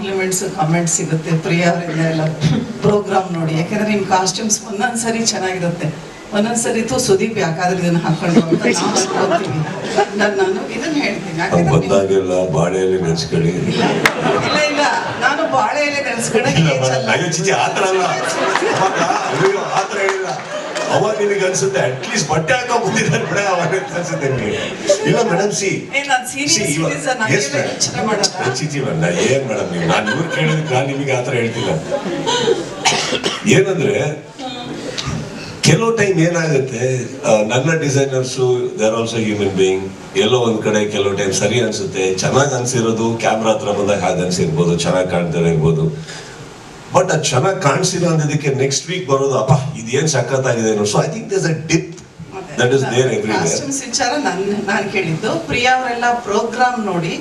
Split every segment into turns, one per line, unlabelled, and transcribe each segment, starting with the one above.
Compliments comments ಸಿಗುತ್ತೆ. ಪ್ರಿಯ ಅವರಿಂದ ಎಲ್ಲ ಪ್ರೋಗ್ರಾಮ್ ನೋಡಿ. ಯಾಕಂದ್ರೆ ನಿಮ್ ಕಾಸ್ಟ್ಯೂಮ್ಸ್ ಒಂದೊಂದ್ಸರಿ ಚೆನ್ನಾಗಿರುತ್ತೆ. ಒಂದೊಂದ್ಸರಿ ತು ಸುದೀಪ್ ಯಾಕಾದ್ರೆ ಇದನ್ನ ಹಾಕೊಂಡು ನಾನು ಇದನ್ನ ಹೇಳ್ತೀನಿ.
ಬಂದಾಗೆಲ್ಲ ಬಾಳೆಯಲ್ಲಿ ನೆನೆಸ್ಕೊಳ್ಳಿ.
ಇಲ್ಲ ಇಲ್ಲ. ನಾನು ಬಾಳೆ ಎಲೆ ನೆನೆಸ್ಕೊಳಕ್ಕೆ
ಇಲ್ಲ
ಏಜ್ ಅಲ್ಲ.
ಅಯ್ಯೋ ಚಿಚಿ ಆತರ ಅಲ್ಲ. ಆತರ ಹೇಳಿಲ್ಲ. ಅವಾಗ ನಿನಗೆ ಅನ್ಸುತ್ತೆ ಅಟ್ಲೀಸ್ಟ್ ಬಟ್ಟೆ ಹಾಕೊಂಡ್ ಬಂದಿದ್ದಾರೆ ಬಿಡ ಅವಾಗ ಅನ್ಸುತ್ತೆ ನಿಮಗೆ ಇಲ್ಲ ಮೇಡಮ್ ಸಿ
ಏ, ನಾನ್ serious, serious ಆ, ನಾನೆಲ್ಲ ಯೋಚ್ನೆ ಮಾಡಲ್ಲ.
ಚಿಚಿ ಮೇಡಮ್ ಏನ್ ಮೇಡಮ್ ನೀವು? ನಾನು ಇವ್ರು ಕೇಳಿದಕ್ಕೆ ನಾನು ನಿಮಗೆ ಆತರ ಹೇಳ್ತಿಲ್ಲ. ಏನಂದ್ರೆ ಕೆಲವು ಟೈಮ್ ಏನಾಗುತ್ತೆ ನನ್ನ designers there also human being ಎಲ್ಲೋ ಒಂದ್ ಕಡೆ ಕೆಲವು ಟೈಮ್ ಸರಿ ಅನ್ಸುತ್ತೆ ಚೆನ್ನಾಗಿ ಅನ್ಸಿರೋದು ಕ್ಯಾಮ್ರಾ ಹತ್ರ ಬಂದಾಗ ಹಾಗೆ ಅನ್ಸಿರ್ಬೋದು ಚೆನ್ನಾಗಿ ಕಾಣ್ತಾರೆ ಇರ್ಬೋದು. ಬಟ್ ಅದು ಚೆನ್ನಾಗಿ ಕಾಣಿಸಿಲ್ಲ ಅಂದಿದ್ದಕ್ಕೆ ನೆಕ್ಸ್ಟ್ ವೀಕ್ ಬರೋದು ಅಪ್ಪ ಇದೇನ್ ಸಖತ್ತಾಗಿದೆ so I think thus a dip that is there
every ವಿಚಾರ ನಾನು ನಾನು ಕೇಳಿದ್ದು ಪ್ರಿಯಾ ಅವರೆಲ್ಲ ಪ್ರೋಗ್ರಾಮ್ ನೋಡಿ.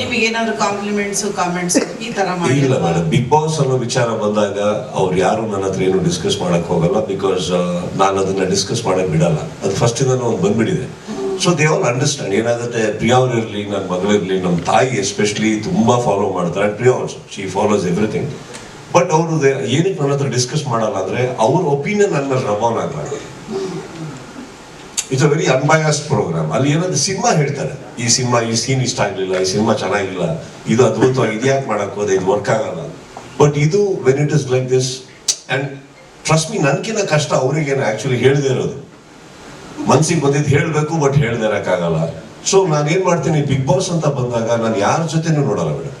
ನಿಮಗೆ ಏನಾದ್ರು ಕಾಂಪ್ಲಿಮೆಂಟ್ಸ್ ಕಾಮೆಂಟ್ಸ್ ಈ ತರ
ಇಲ್ಲ
ಮಾಡಿಲ್ವಾ?
ಮೇಡಮ್ ಬಿಗ್ ಬಾಸ್ ಅನ್ನೋ ವಿಚಾರ ಬಂದಾಗ ಅವ್ರು ಯಾರು ನನ್ನ ಹತ್ರ ಏನು ಡಿಸ್ಕಸ್ ಮಾಡಕ್ ಹೋಗಲ್ಲ ಬಿಕಾಸ್ ನಾನು ಅದನ್ನ ಡಿಸ್ಕಸ್ ಮಾಡಕ್ ಬಿಡಲ್ಲ. ಅದು ಫಸ್ಟ್ ಇಂದ ಒಂದು ಬಂದ್ಬಿಟ್ಟಿದೆ. ಸೊ ದೇ ಆಲ್ ಅಂಡರ್ಸ್ಟ್ಯಾಂಡ್ ಏನಾಗುತ್ತೆ ಪ್ರಿಯಾ ಅವ್ರು ಇರ್ಲಿ ನನ್ನ ಮಗಳಿರ್ಲಿ ನಮ್ಮ ತಾಯಿ ಎಸ್ಪೆಷಲಿ ತುಂಬಾ ಫಾಲೋ ಮಾಡ್ತಾರೆ. Priya also she follows everything but ಅವರು ಏನಕ್ಕೆ ನನ್ನ ಹತ್ರ ಡಿಸ್ಕಸ್ ಮಾಡಲ್ಲ ಅಂದ್ರೆ ಅವ್ರ ಒಪಿನಿಯನ್ ನನ್ನ ಮೇಲೆ ರವಾನ್ ಆಗಲ್ಲ it's a very unbiased program ಅಲ್ಲಿ ಏನಂದ್ರೆ ಸಿನಿಮಾ ಹೇಳ್ತಾರೆ. ಈ ಸಿನಿಮಾ, ಈ ಸೀನ್ ಇಷ್ಟ ಆಗ್ಲಿಲ್ಲ, ಈ ಸಿನಿಮಾ ಚೆನ್ನಾಗಿಲ್ಲ, ಇದು ಅದ್ಭುತವಾಗಿ ಇದು ಯಾಕೆ ಮಾಡಕ್ ಹೋದೆ, ಇದು ವರ್ಕ್ ಆಗಲ್ಲ ಬಟ್ ಇದು when it is like this and trust me ನನ್ಕಿನ ಕಷ್ಟ ಅವ್ರಿಗೇನು ಆಕ್ಚುಲಿ ಹೇಳದೆ ಇರೋದು. ಮನ್ಸಿಗೆ ಬಂದಿದ್ದು ಹೇಳಬೇಕು ಬಟ್ ಹೇಳ್ದೇ ಇರಕ್ಕಾಗಲ್ಲ. ಸೊ ನಾನು ಏನ್ ಮಾಡ್ತೀನಿ ಬಿಗ್ ಬಾಸ್ ಅಂತ ಬಂದಾಗ ನಾನು ಯಾರ ಜೊತೆನೂ ನೋಡಲ್ಲ ಮೇಡಮ್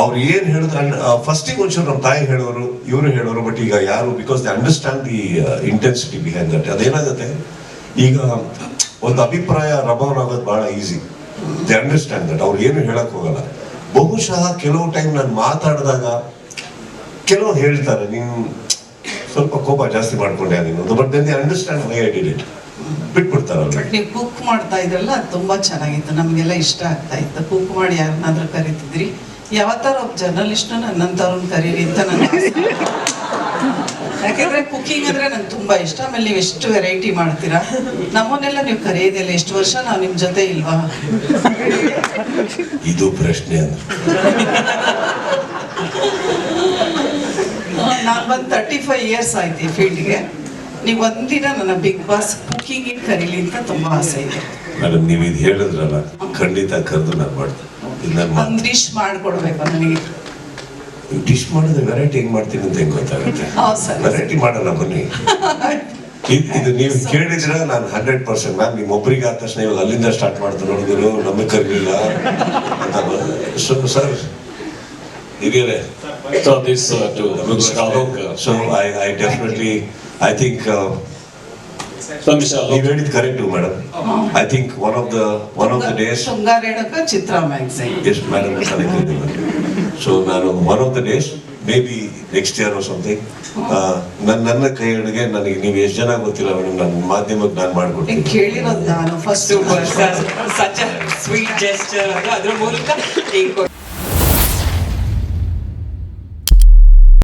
ಅವ್ರು ಏನ್ ಹೇಳಿದ್ರೆ ಫಸ್ಟಿಗೆ ಒಂಚೂರು ನಮ್ಮ ತಾಯಿ ಹೇಳೋರು, ಇವರು ಹೇಳೋರು ಬಟ್ ಈಗ ಯಾರು because they understand the intensity behind that ಅದೇನಾಗುತ್ತೆ? ಈಗ ಒಂದು ಅಭಿಪ್ರಾಯ ರಬೌನ್ ಆಗೋದು ಬಹಳ ಈಸಿ ದೇ ಅಂಡರ್ಸ್ಟ್ಯಾಂಡ್ ದಟ್ ಅವ್ರು ಏನು ಹೇಳಕ್ ಹೋಗಲ್ಲ. ಬಹುಶಃ ಕೆಲವು ಟೈಮ್ ನಾನು ಮಾತಾಡಿದಾಗ ಕೆಲವು ಹೇಳ್ತಾರೆ, ನೀನ್ ಸ್ವಲ್ಪ ಕೋಪ ಜಾಸ್ತಿ ಮಾಡ್ಕೊಂಡೆ ನೀನು but then they understand why I did it
but ನೀವು ಕುಕ್ ಮಾಡ್ತಾ ಇದ್ರಲ್ಲ ತುಂಬಾ ಚೆನ್ನಾಗಿತ್ತು. ನಮಗೆಲ್ಲ ಇಷ್ಟ ಆಗ್ತಾ ಇತ್ತು. ಕುಕ್ ಮಾಡಿ ಯಾರನ್ನಾದ್ರೂ ಕರಿತಿದ್ರಿ. ಯಾವತ್ತಾರ ಒಬ್ಬ ಜರ್ನಲಿಸ್ಟ್ ನನ್ನಂಥವ್ರನ್ನ ಕರೀರಿ ಅಂತ ನನ್ನ ಯಾಕೆಂದ್ರೆ ಕುಕಿಂಗ್ ಅಂದ್ರೆ ನಂಗೆ ತುಂಬಾ ಇಷ್ಟ. ಆಮೇಲೆ ನೀವು ಎಷ್ಟು ವೆರೈಟಿ ಮಾಡ್ತೀರಾ? ನಮ್ಮನ್ನೆಲ್ಲ ನೀವು ಕರೆಯೋದಿಲ್ಲ ಎಷ್ಟು ವರ್ಷ ನಾವು ನಿಮ್ ಜೊತೆ ಇಲ್ವಾ?
ಇದು ಪ್ರಶ್ನೆ
ನಾನು ಬಂದು ತರ್ಟಿ ಫೈವ್ ಇಯರ್ಸ್ ಆಯ್ತು ಈ ಫೀಲ್ಡ್ಗೆ. ನೀವು ಒಂದಿನ ನನ್ನ ಬಿಗ್ ಬಾಸ್ ಕುಕಿಂಗ್ ಕರೀಲಿ ಅಂತ ತುಂಬಾ ಆಸೆ ಇದೆ.
ಮೇಡಮ್ ನೀವು ಇದು ಹೇಳಿದ್ರಲ್ಲ ಖಂಡಿತ ಕರೆದು ನಾನು ಮಾಡ್ತೀನಿ.
ಒಂದ್ ಡಿಶ್ ಮಾಡ್ಕೊಡ್ಬೇಕು ನನಗೆ
ಡಿಶ್ ಮಾಡಿದ್ರೆ ವೆರೈಟಿ ಹೆಂಗ್ ಮಾಡ್ತೀನಿ ಅಂತ ಹೆಂಗ್ ಗೊತ್ತಾಗುತ್ತೆ?
ಹೌದು ಸರ್
ವೆರೈಟಿ ಮಾಡೋಣ ಬನ್ನಿ. ಇದ್- ಇದು ನೀವು ಕೇಳಿದ್ರೆ ನಾನು ಹಂಡ್ರೆಡ್ ಪರ್ಸೆಂಟ್ ಮ್ಯಾಮ್ ನಿಮ್ಮ ಒಬ್ರಿಗೆ ಆದ ತಕ್ಷಣ ಇವಾಗ ಅಲ್ಲಿಂದ ಸ್ಟಾರ್ಟ್ ಮಾಡ್ತಾರೆ ನೋಡಿದ್ರು ನಮಗೆ ಕರೀಲಿಲ್ಲ ಸೊ ಸರ್ ಹಿರಿಯರೇ.
So this uh, to uh,
so I I definitely I
Mr.
ನೀವು ಹೇಳಿದ್ correct madam I think one of the one of the days
ಶೃಂಗಾರೇಣಕ ಚಿತ್ರ ಮ್ಯಾಗಝೈನ್
ಎಸ್ ಮೇಡಮ್ ಸೊ ನಾನು one of the days maybe next year something ನನ್ನ ನನ್ನ ಕೈ ಅಡುಗೆ ನನಗೆ ನೀವು ಎಷ್ಟು ಜನ ಗೊತ್ತಿಲ್ಲ ಮೇಡಮ್ ನನ್ನ ಮಾಧ್ಯಮಕ್ಕೆ ನಾನು ಮಾಡ್ಕೊಡ್ತೀನಿ.
ಕೇಳಿರೋದು ನಾನು ಫಸ್ಟ್
ಸಚ್ ಸ್ವೀಟ್ ಜೆಸ್ಟರ್ ಅದ್ರ ಮೂಲಕ